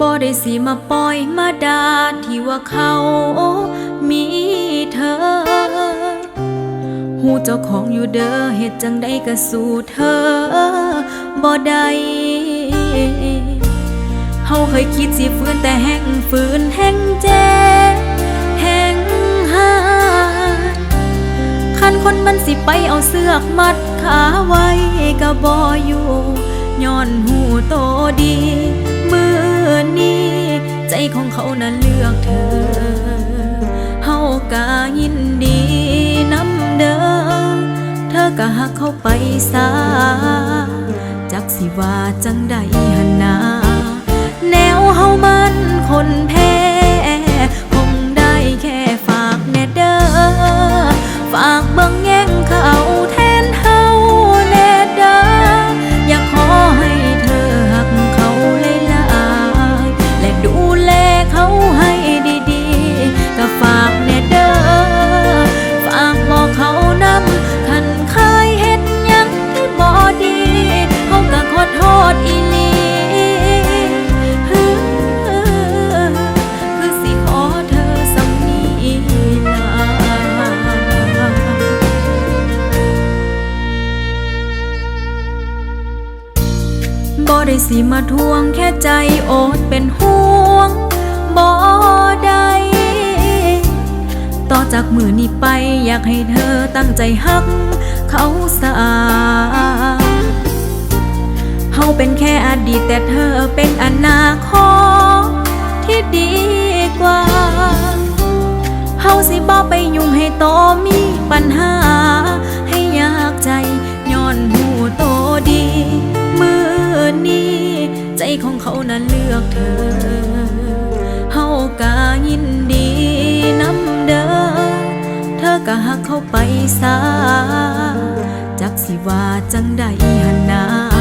บ่ได้สิมาปล่อยมาดาที่ว่าเขามีเธอ หูเจ้าของอยู่เด้อเหตุจังใดก็สู่เธอบ่ได้เฮาเคยคิดสิฟื้นแต่แห้งฝืนแห้งเจ็บแห้งหาคันคนมันสิไปเอาเสือกมัดขาไว้ก็บ่อยู่ย้อนหูโตดีมือ นี้ ใจของเขานั้นเลือกเธอ เฮากายินดีน้ำเด้อ เธอก็หักเขาไปซาจักสิว่าจังใดหันนา แนวเฮามันคนแพ้ บ่ได้สิมาทวงแค่ใจโอดเป็นห่วงบ่ได้ต่อจากมือนี้ไปอยากให้เธอตั้งใจฮัก เขาสะอาดเฮาเป็นแค่อดีตแต่เธอเป็นอนาคตที่ดีกว่า เฮาสิบ่ไปยุ่งให้โตมีปัญหา ก็หักเข้าไปซาจักสิว่าจังได้หันนา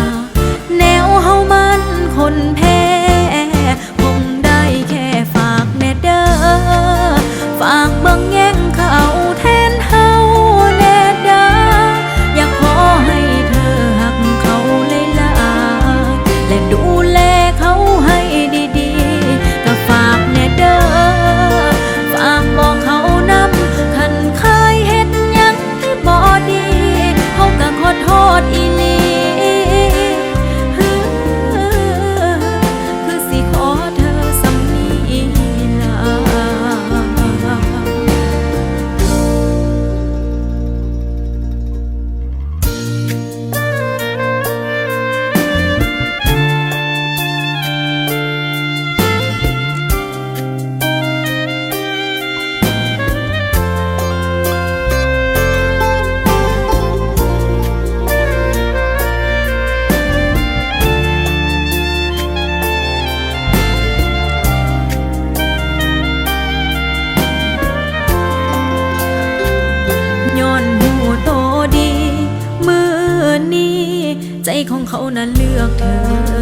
ของเขานั้นเลือกเธอ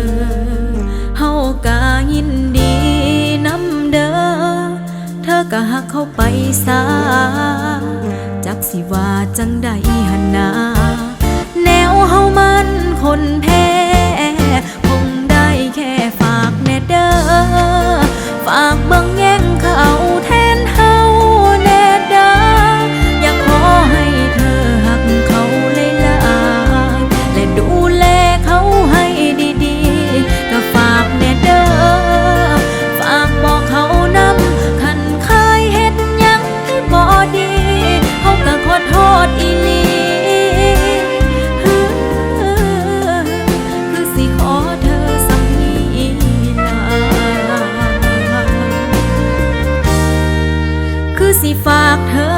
เฮากายินดีน้ำเด้อ เธอก็หักเขาไปซาจักสิว่าจังใดหันนา แนวเฮามันคนิฝากเธอ